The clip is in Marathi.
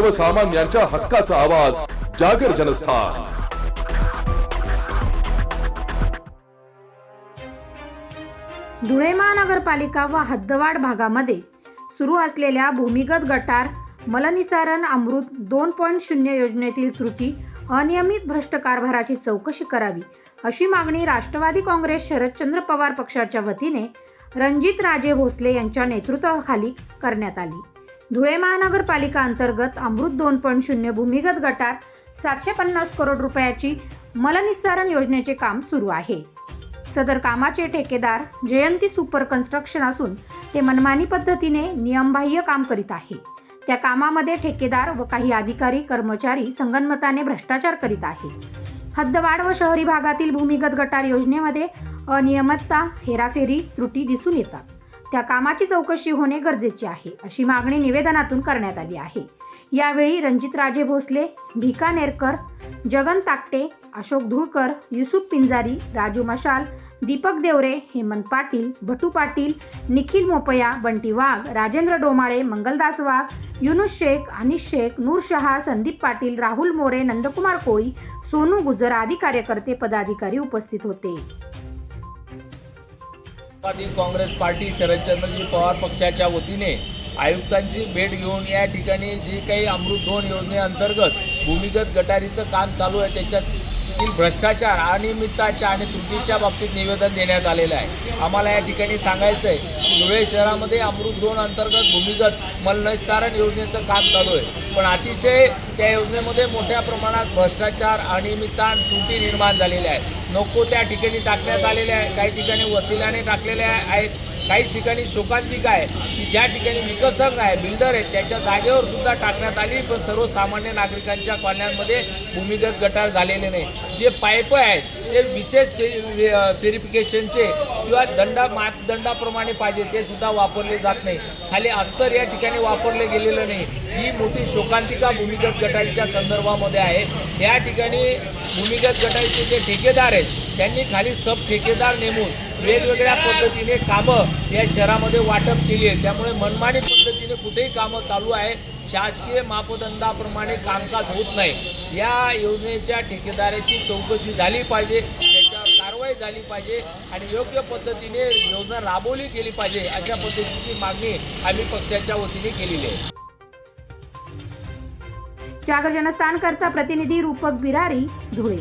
सर्वसामान्यांच्या हक्काचा आवाज जागर जनस्थान. धुळे महानगरपालिका व हद्दवाड भागामध्ये सुरू असलेल्या भूमिगत गटार मलनिसारण अमृत दोन पॉईंट शून्य योजनेतील त्रुटी अनियमित भ्रष्ट कारभाराची चौकशी करावी अशी मागणी राष्ट्रवादी काँग्रेस शरदचंद्र पवार पक्षाच्या वतीने रणजित राजे भोसले यांच्या नेतृत्वाखाली करण्यात आली. धुळे महानगरपालिका अंतर्गत अमृत दोन पॉईंट शून्य भूमिगत गटार सातशे पन्नास करोड रुपयाची मलनिस्सारण योजनेचे काम सुरू आहे. सदर कामाचे ठेकेदार जयंती सुपर कन्स्ट्रक्शन असून ते मनमानी पद्धतीने नियमबाह्य काम करीत आहे. त्या कामामध्ये ठेकेदार व काही अधिकारी कर्मचारी संगनमताने भ्रष्टाचार करीत आहे. हद्दवाढ व शहरी भागातील भूमिगत गटार योजनेमध्ये अनियमितता हेराफेरी त्रुटी दिसून येतात. त्या कामाची चौकशी होणे गरजेचे आहे अशी मागणी निवेदनातून करण्यात आली आहे. यावेळी रणजितराजे भोसले भिकानेरकर जगन ताकटे अशोक धुळकर युसुफ पिंजारी राजू मशाल दीपक देवरे हेमंत पाटील भटू पाटील निखिल मोपया बंटी वाघ राजेंद्र डोमाळे मंगलदास वाघ युनुस शेख अनिश शेख नूर शहा संदीप पाटील राहुल मोरे नंदकुमार कोळी सोनू गुजर आदी कार्यकर्ते पदाधिकारी उपस्थित होते. राष्ट्रवादी काँग्रेस पार्टी शरदचंद्रजी पवार पक्षाच्या वतीने आयुक्तांची भेट घेऊन या ठिकाणी जी काही अमृत दोन योजनेअंतर्गत भूमिगत गटारीचं काम चालू आहे त्याच्यातील भ्रष्टाचार अनियमितताच्या आणि त्रुटीच्या बाबतीत निवेदन देण्यात आलेलं आहे. आम्हाला या ठिकाणी सांगायचं आहे की धुळे शहरामध्ये अमृत दोन अंतर्गत भूमिगत मलनिस्सारण योजनेचं काम चालू आहे. पण अतिशय त्या योजनेमध्ये मोठ्या प्रमाणात भ्रष्टाचार अनियमितता आणि त्रुटी निर्माण झालेल्या आहेत. नको त्या ठिकाणी टाकण्यात आलेल्या आहे काही ठिकाणी वसिलाने टाकलेल्या आहेत. काही ठिकाणी शोकांतिका आहे की ज्या ठिकाणी विकसक आहे बिल्डर आहेत त्याच्या जागेवर सुद्धा टाकण्यात आली पण सर्वसामान्य नागरिकांच्या कॉलन्यांमध्ये भूमिगत गटार झालेले नाही. जे पाईप आहेत ते विशेष व्हेरिफिकेशनचे किंवा दंडा मापदंडाप्रमाणे पाहिजे ते सुद्धा वापरले जात नाही. खाली अस्तर या ठिकाणी वापरले गेलेलं नाही. ही मोठी शोकांतिका भूमिगत गटारीच्या संदर्भामध्ये आहे. या ठिकाणी भूमिगत गटारीचे जे ठेकेदार आहेत त्यांनी खाली सब ठेकेदार नेमून वेगवेगळ्या पद्धतीने कामं या शहरामध्ये वाटप केली आहे. त्यामुळे मनमानी पद्धतीने कुठेही कामं चालू आहे. शासकीय मापदंडाप्रमाणे कामकाज होत नाही. या योजनेच्या ठेकेदाराची चौकशी झाली पाहिजे त्याच्यावर कारवाई झाली पाहिजे आणि योग्य पद्धतीने योजना राबवली गेली पाहिजे अशा पद्धतीची मागणी आम्ही पक्षाच्या वतीने केलेली आहे. जागर जनस्थान करता प्रतिनिधी रूपक बिरारी धुळे